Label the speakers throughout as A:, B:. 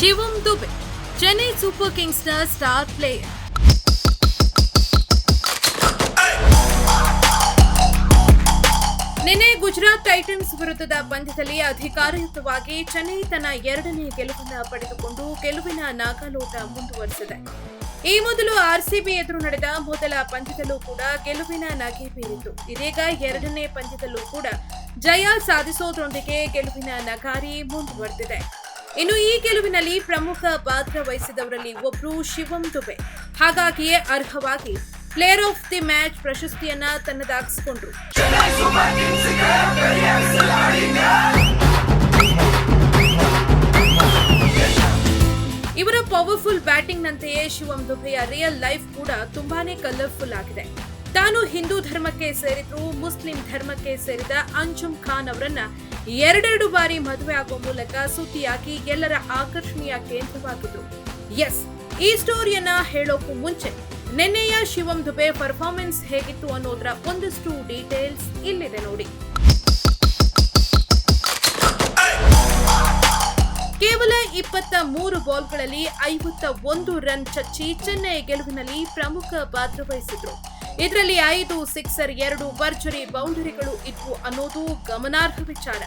A: ಶಿವಂ Dube, Chennai super ಕಿಂಗ್ಸ್ನ star player. ನಿನ್ನೆ Gujarat Titans ವಿರುದ್ಧದ ಪಂದ್ಯದಲ್ಲಿ ಅಧಿಕಾರಯುತವಾಗಿ ಚೆನ್ನೈ ತನ್ನ ಎರಡನೇ ಗೆಲುವನ್ನು ಪಡೆದುಕೊಂಡು ಗೆಲುವಿನ ನಾಗಾಲೋಟ ಮುಂದುವರೆಸಿದೆ. ಈ ಮೊದಲು ಆರ್ಸಿಬಿ ಎದುರು ನಡೆದ ಮೊದಲ ಪಂದ್ಯದಲ್ಲೂ ಕೂಡ ಗೆಲುವಿನ ನಗೆ ಬೀರಿತು. ಇದೀಗ ಎರಡನೇ ಪಂದ್ಯದಲ್ಲೂ ಕೂಡ ಜಯ ಸಾಧಿಸೋದ್ರೊಂದಿಗೆ ಗೆಲುವಿನ ನಗಾರಿ ಮುಂದುವರೆದಿದೆ. ಇನ್ನು ಈ ಗೆಲುವಿನಲ್ಲಿ ಪ್ರಮುಖ ಪಾತ್ರ ವಹಿಸಿದವರಲ್ಲಿ ಒಬ್ರು ಶಿವಂ ದುಬೆ. ಹಾಗಾಗಿಯೇ ಅರ್ಹವಾಗಿ ಪ್ಲೇಯರ್ ಆಫ್ ದಿ ಮ್ಯಾಚ್ ಪ್ರಶಸ್ತಿಯನ್ನ ತನ್ನದಾಗಿಸಿಕೊಂಡ್ರು. ಇವರ ಪವರ್ಫುಲ್ ಬ್ಯಾಟಿಂಗ್ ನಂತೆಯೇ ಶಿವಂ ದುಬೆಯ ರಿಯಲ್ ಲೈಫ್ ಕೂಡ ತುಂಬಾನೇ ಕಲರ್ಫುಲ್ ಆಗಿದೆ. ತಾನು ಹಿಂದೂ ಧರ್ಮಕ್ಕೆ ಸೇರಿದ್ರು ಮುಸ್ಲಿಂ ಧರ್ಮಕ್ಕೆ ಸೇರಿದ ಅಂಜುಮ್ ಖಾನ್ ಅವರನ್ನ ಎರಡೆರಡು ಬಾರಿ ಮದುವೆ ಆಗುವ ಮೂಲಕ ಸುದ್ದಿಯಾಗಿ ಎಲ್ಲರ ಆಕರ್ಷಣೀಯ ಕೇಂದ್ರವಾಗಿದ್ರು. ಎಸ್ ಈ ಸ್ಟೋರಿಯನ್ನ ಹೇಳೋಕು ಮುಂಚೆ ನಿನ್ನೆಯ ಶಿವಂ ದುಬೆ ಪರ್ಫಾರ್ಮೆನ್ಸ್ ಹೇಗಿತ್ತು ಅನ್ನೋದ್ರ ಒಂದಷ್ಟು ಡೀಟೇಲ್ಸ್ ಇಲ್ಲಿದೆ ನೋಡಿ. ಇಪ್ಪತ್ತ ಮೂರು ಬಾಲ್ಗಳಲ್ಲಿ ಐವತ್ತ ಒಂದು ರನ್ ಚಚ್ಚಿ ಚೆನ್ನೈ ಗೆಲುವಿನಲ್ಲಿ ಪ್ರಮುಖ ಪಾತ್ರ ವಹಿಸಿದ್ರು. ಇದರಲ್ಲಿ ಐದು, ಸಿಕ್ಸರ್ ಎರಡು ಭರ್ಜರಿ ಬೌಂಡರಿಗಳು ಇದ್ವು ಅನ್ನೋದು ಗಮನಾರ್ಹ ವಿಚಾರ.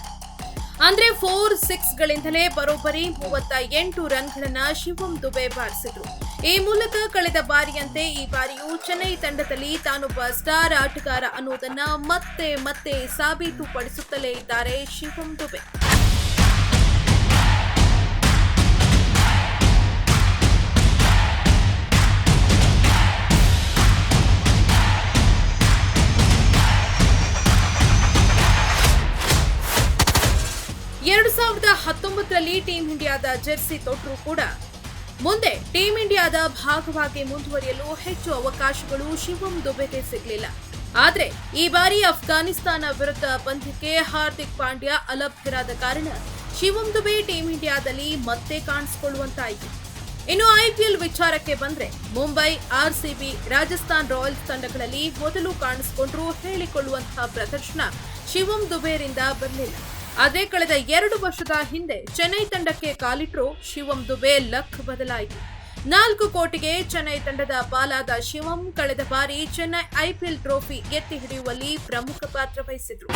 A: ಅಂದ್ರೆ ಫೋರ್ ಸಿಕ್ಸ್ ಗಳಿಂದಲೇ ಬರೋಬ್ಬರಿ ಮೂವತ್ತ ಎಂಟು ರನ್ಗಳನ್ನ ಶಿವಂ ದುಬೆ ಬಾರಿಸಿದ್ರು. ಈ ಮೂಲಕ ಕಳೆದ ಬಾರಿಯಂತೆ ಈ ಬಾರಿಯೂ ಚೆನ್ನೈ ತಂಡದಲ್ಲಿ ತಾನೊಬ್ಬ ಸ್ಟಾರ್ ಆಟಗಾರ ಅನ್ನೋದನ್ನ ಮತ್ತೆ ಮತ್ತೆ ಸಾಬೀತುಪಡಿಸುತ್ತಲೇ ಇದ್ದಾರೆ ಶಿವಂ ದುಬೆ. ಹತ್ತೊಂಬತ್ತರಲ್ಲಿ ಟೀಂ ಇಂಡಿಯಾದ ಜೆರ್ಸಿ ತೊಟ್ಟರು ಕೂಡ. ಮುಂದೆ ಟೀಂ ಇಂಡಿಯಾದ ಭಾಗವಾಗಿ ಮುಂದುವರಿಯಲು ಹೆಚ್ಚು ಅವಕಾಶಗಳು ಶಿವಂ ದುಬೆಗೆ ಸಿಗಲಿಲ್ಲ. ಆದರೆ ಈ ಬಾರಿ ಅಫ್ಘಾನಿಸ್ತಾನ ವಿರುದ್ಧ ಪಂದ್ಯಕ್ಕೆ ಹಾರ್ದಿಕ್ ಪಾಂಡ್ಯ ಅಲಭ್ಯರಾದ ಕಾರಣ ಶಿವಂ ದುಬೆ ಟೀಂ ಇಂಡಿಯಾದಲ್ಲಿ ಮತ್ತೆ ಕಾಣಿಸಿಕೊಳ್ಳುವಂತಾಯಿತು. ಇನ್ನು ಐಪಿಎಲ್ ವಿಚಾರಕ್ಕೆ ಬಂದ್ರೆ ಮುಂಬೈ ಆರ್ಸಿಬಿ ರಾಜಸ್ಥಾನ್ ರಾಯಲ್ಸ್ ತಂಡಗಳಲ್ಲಿ ಮೊದಲು ಕಾಣಿಸಿಕೊಂಡ್ರು ಹೇಳಿಕೊಳ್ಳುವಂತಹ ಪ್ರದರ್ಶನ ಶಿವಂ ದುಬೇರಿಂದ ಬರಲಿಲ್ಲ. ಆದ್ರೆ ಕಳೆದ ಎರಡು ವರ್ಷದ ಹಿಂದೆ ಚೆನ್ನೈ ತಂಡಕ್ಕೆ ಕಾಲಿಟ್ರು ಶಿವಂ ದುಬೆ ಲಕ್ ಬದಲಾಯಿತು. ನಾಲ್ಕು ಕೋಟಿಗೆ ಚೆನ್ನೈ ತಂಡದ ಪಾಲಾದ ಶಿವಂ ಕಳೆದ ಬಾರಿ ಚೆನ್ನೈ ಐಪಿಎಲ್ ಟ್ರೋಫಿ ಎತ್ತಿ ಹಿಡಿಯುವಲ್ಲಿ ಪ್ರಮುಖ ಪಾತ್ರ ವಹಿಸಿದ್ರು.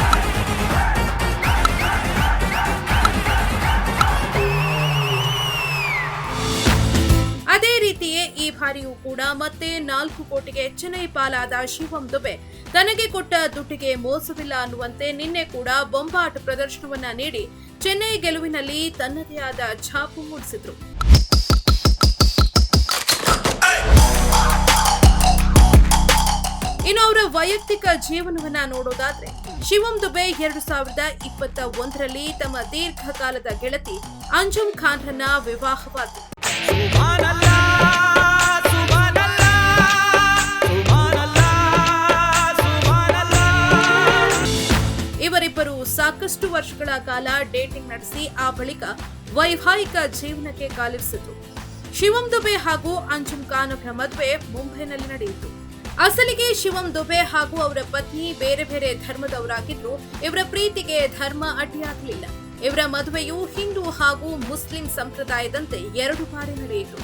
A: ಅದೇ ರೀತಿಯೇ ಈ ಬಾರಿಯೂ ಕೂಡ ಮತ್ತೆ ನಾಲ್ಕು ಕೋಟಿಗೆ ಚೆನ್ನೈ ಪಾಲಾದ ಶಿವಂ ದುಬೆ ತನಗೆ ಕೊಟ್ಟ ದುಡ್ಡಿಗೆ ಮೋಸವಿಲ್ಲ ಅನ್ನುವಂತೆ ನಿನ್ನೆ ಕೂಡ ಬೊಂಬಾಟ್ ಪ್ರದರ್ಶನವನ್ನ ನೀಡಿ ಚೆನ್ನೈ ಗೆಲುವಿನಲ್ಲಿ ತನ್ನದೇ ಆದ ಛಾಪು ಮೂಡಿಸಿದ್ರು. ಇನ್ನು ಅವರ ವೈಯಕ್ತಿಕ ಜೀವನವನ್ನ ನೋಡೋದಾದ್ರೆ, ಶಿವಂ ದುಬೆ ಎರಡು ಸಾವಿರದ ಇಪ್ಪತ್ತ ಒಂದರಲ್ಲಿ ತಮ್ಮ ದೀರ್ಘಕಾಲದ ಗೆಳತಿ ಅಂಜುಮ್ ಖಾನ್ರನ್ನ ವಿವಾಹವಾದರು. ಇವರಿಬ್ಬರು ಸಾಕಷ್ಟು ವರ್ಷಗಳ ಕಾಲ ಡೇಟಿಂಗ್ ನಡೆಸಿ ಆ ಬಳಿಕ ವೈವಾಹಿಕ ಜೀವನಕ್ಕೆ ಕಾಲಿರಿಸಿದ್ರು. ಶಿವಂ ದುಬೆ ಹಾಗೂ ಅಂಜುಮ್ ಖಾನ್ ಅವರ ಮದುವೆ ಮುಂಬೈನಲ್ಲಿ ನಡೆಯಿತು. ಅಸಲಿಗೆ ಶಿವಂ ದುಬೆ ಹಾಗೂ ಅವರ ಪತ್ನಿ ಬೇರೆ ಬೇರೆ ಧರ್ಮದವರಾಗಿದ್ದು ಇವರ ಪ್ರೀತಿಗೆ ಧರ್ಮ ಅಡ್ಡಿಯಾಗಲಿಲ್ಲ. ಇವರ ಮದುವೆಯು ಹಿಂದೂ ಹಾಗೂ ಮುಸ್ಲಿಂ ಸಂಪ್ರದಾಯದಂತೆ ಎರಡು ಬಾರಿ ನಡೆಯಿತು.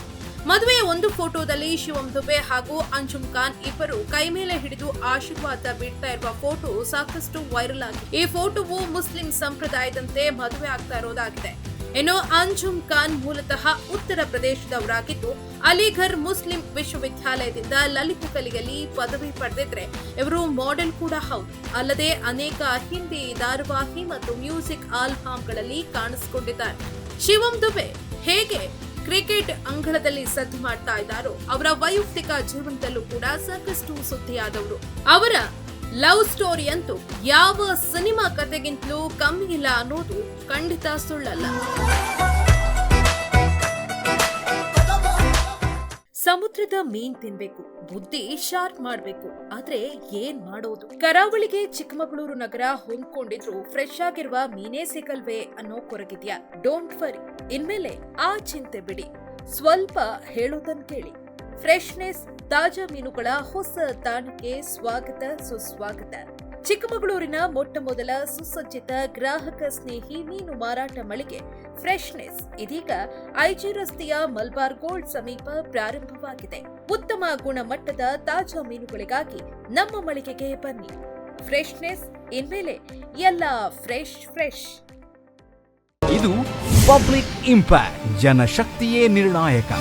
A: ಮದುವೆಯ ಒಂದು ಫೋಟೋದಲ್ಲಿ ಶಿವಂ ದುಬೆ ಹಾಗೂ ಅಂಜುಮ್ ಖಾನ್ ಇಬ್ಬರು ಕೈ ಮೇಲೆ ಹಿಡಿದು ಆಶೀರ್ವಾದ ಬಿಡ್ತಾ ಇರುವ ಫೋಟೋ ಸಾಕಷ್ಟು ವೈರಲ್ ಆಗಿದೆ. ಈ ಫೋಟೋವು ಮುಸ್ಲಿಂ ಸಂಪ್ರದಾಯದಂತೆ ಮದುವೆ ಆಗ್ತಾ ಇರೋದಾಗಿದೆ. ಇನ್ನು ಅಂಜುಮ್ ಖಾನ್ ಮೂಲತಃ ಉತ್ತರ ಪ್ರದೇಶದವರಾಗಿದ್ದು, ಅಲಿಘರ್ ಮುಸ್ಲಿಂ ವಿಶ್ವವಿದ್ಯಾಲಯದಿಂದ ಲಲಿತ ಕಲೆಯಲ್ಲಿ ಪದವಿ ಪಡೆದಿದ್ರೆ ಇವರು ಮಾಡೆಲ್ ಕೂಡ ಹೌದು. ಅಲ್ಲದೆ ಅನೇಕ ಹಿಂದಿ, ಧಾರಾವಾಹಿ ಮತ್ತು ಮ್ಯೂಸಿಕ್ ಆಲ್ಬಮ್ಗಳಲ್ಲಿ ಕಾಣಿಸಿಕೊಂಡಿದ್ದಾರೆ. ಶಿವಂ ದುಬೆ ಹೇಗೆ ಕ್ರಿಕೆಟ್ ಅಂಗಳದಲ್ಲಿ ಸದ್ದು ಮಾಡ್ತಾ ಇದ್ದಾರೋ, ಅವರ ವೈಯಕ್ತಿಕ ಜೀವನದಲ್ಲೂ ಕೂಡ ಸಾಕಷ್ಟು ಸುದ್ದಿಯಾದವರು. ಅವರ ಲವ್ ಸ್ಟೋರಿ ಅಂತೂ ಯಾವ ಸಿನಿಮಾ ಕತೆಗಿಂತಲೂ ಕಮ್ಮಿ ಇಲ್ಲ ಅನ್ನೋದು ಖಂಡಿತ ಸುಳ್ಳಲ್ಲ. ಸಮುದ್ರದ ಮೀನ್ ತಿನ್ಬೇಕು, ಬುದ್ಧಿ ಶಾರ್ಪ್ ಮಾಡ್ಬೇಕು, ಆದ್ರೆ ಏನ್ ಮಾಡೋದು? ಕರಾವಳಿಗೆ ಚಿಕ್ಕಮಗಳೂರು ನಗರ ಹೊಂದ್ಕೊಂಡಿದ್ರು ಫ್ರೆಶ್ ಆಗಿರುವ ಮೀನೇ ಸಿಗಲ್ವೇ ಅನ್ನೋ ಕೊರಗಿದ್ಯಾ? ಡೋಂಟ್ ವರಿ ಇನ್ಮೇಲೆ ಆ ಚಿಂತೆ ಬಿಡಿ. ಸ್ವಲ್ಪ ಹೇಳೋದನ್ ಕೇಳಿ. ಫ್ರೆಶ್ನೆಸ್ ತಾಜಾ ಮೀನುಗಳ ಹೊಸ ತಾಣಕ್ಕೆ ಸ್ವಾಗತ, ಸುಸ್ವಾಗತ. ಚಿಕ್ಕಮಗಳೂರಿನ ಮೊಟ್ಟ ಮೊದಲ ಸುಸಜ್ಜಿತ ಗ್ರಾಹಕ ಸ್ನೇಹಿ ಮೀನು ಮಾರಾಟ ಮಳಿಗೆ ಫ್ರೆಶ್ನೆಸ್ ಇದೀಗ ಐಜಿ ರಸ್ತೆಯ ಮಲ್ಬಾರ್ ಗೋಲ್ಡ್ ಸಮೀಪ ಪ್ರಾರಂಭವಾಗಿದೆ. ಉತ್ತಮ ಗುಣಮಟ್ಟದ ತಾಜಾ ಮೀನುಗಳಿಗಾಗಿ ನಮ್ಮ ಮಳಿಗೆಗೆ ಬನ್ನಿ. ಫ್ರೆಶ್ನೆಸ್ ಇನ್ಮೇಲೆ ಎಲ್ಲ ಫ್ರೆಶ್ ಫ್ರೆಶ್.
B: ಇದು ಪಬ್ಲಿಕ್ ಇಂಪ್ಯಾಕ್ಟ್, ಜನಶಕ್ತಿಯೇ ನಿರ್ಣಾಯಕ.